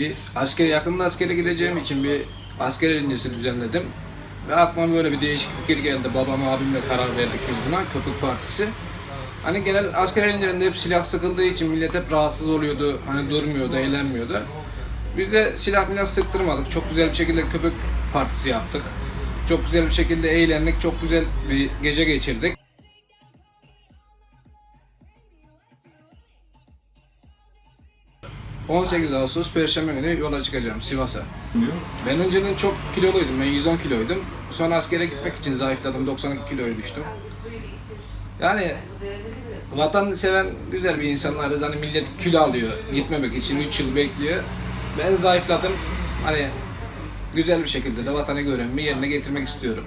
Bir askere yakında askere gideceğim için bir asker öncesi düzenledim. Ve aklıma böyle bir değişik fikir geldi. Babam abimle karar verdik biz buna. Köpük Partisi. Hani genel asker önlerinde hep silah sıkıldığı için millet hep rahatsız oluyordu. Hani durmuyordu, eğlenmiyordu. Biz de silah milah sıktırmadık. Çok güzel bir şekilde köpük partisi yaptık. Çok güzel bir şekilde eğlendik. Çok güzel bir gece geçirdik. ...18 Ağustos Perşembe günü yola çıkacağım Sivas'a. Ben önceden çok kiloluydum, ben 110 kiloydum. Sonra askere gitmek için zayıfladım, 92 kiloya düştüm. Yani vatan seven güzel bir insanlarız. Hani millet kilo alıyor gitmemek için 3 yıl bekliyor. Ben zayıfladım. Hani güzel bir şekilde de vatanı görevimi yerine getirmek istiyorum.